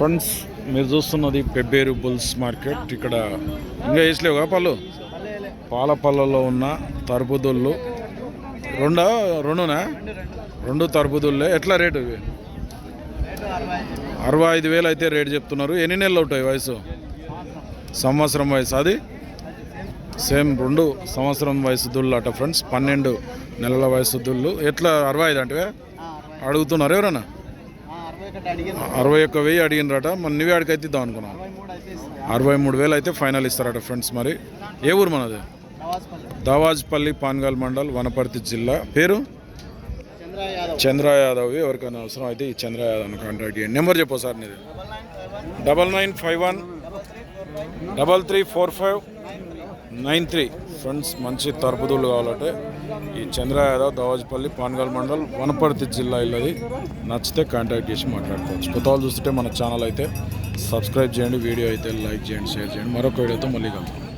Friends మీరు చూస్తున్నది Pebbair bulls market. ఇక్కడ ఇంకా వేసలేవుగా పళ్ళు? పాల పళ్ళలో ఉన్న తరపుదుళ్ళు రెండా? రెండునా? రెండు తరపుదుళ్ళే ఎట్లా రేటు ఇవి? అరవై ఐదు వేలు అయితే రేటు చెప్తున్నారు. ఎన్ని నెలలు ఉంటాయి వయసు? సంవత్సరం వయసు అది? సేమ్ రెండు సంవత్సరం వయసు దుళ్ళు అట ఫ్రెండ్స్. పన్నెండు నెలల వయసు దుళ్ళు. ఎట్లా? అరవై ఐదు అంటే అడుగుతున్నారు ఎవరన్నా? అరవై ఒక్క వెయ్యి అడిగినరట. మన నువ్వే అడిగైతే ఇద్దాం అనుకున్నాం. అరవై మూడు వేలు అయితే ఫైనల్ ఇస్తారట ఫ్రెండ్స్ మరి. ఏ ఊరు మనది? దావాజ్పల్లి పాన్గాల్ మండల్ వనపర్తి జిల్లా. పేరు? చంద్ర యాదవ్ ఎవరికైనా అవసరం అయితే ఈ చంద్ర యాదవ్ కాంటాక్ట్ చేయండి. నెంబర్ చెప్పు సార్ నీది. Double nine five one double three four five nine three. Friends మంచి తరపుదులు కావాలంటే ఈ చంద్ర యాదవ్ దవాజ్పల్లి పాన్గల్ మండల్ వనపర్తి జిల్లా ఇల్లది. నచ్చితే కాంటాక్ట్ చేసి మాట్లాడుకోవచ్చు. కొత్త వాళ్ళు చూస్తుంటే మన ఛానల్ అయితే సబ్స్క్రైబ్ చేయండి వీడియో అయితే లైక్ చేయండి షేర్ చేయండి. మరొక వీడియోతో మళ్ళీ కలుగుతాం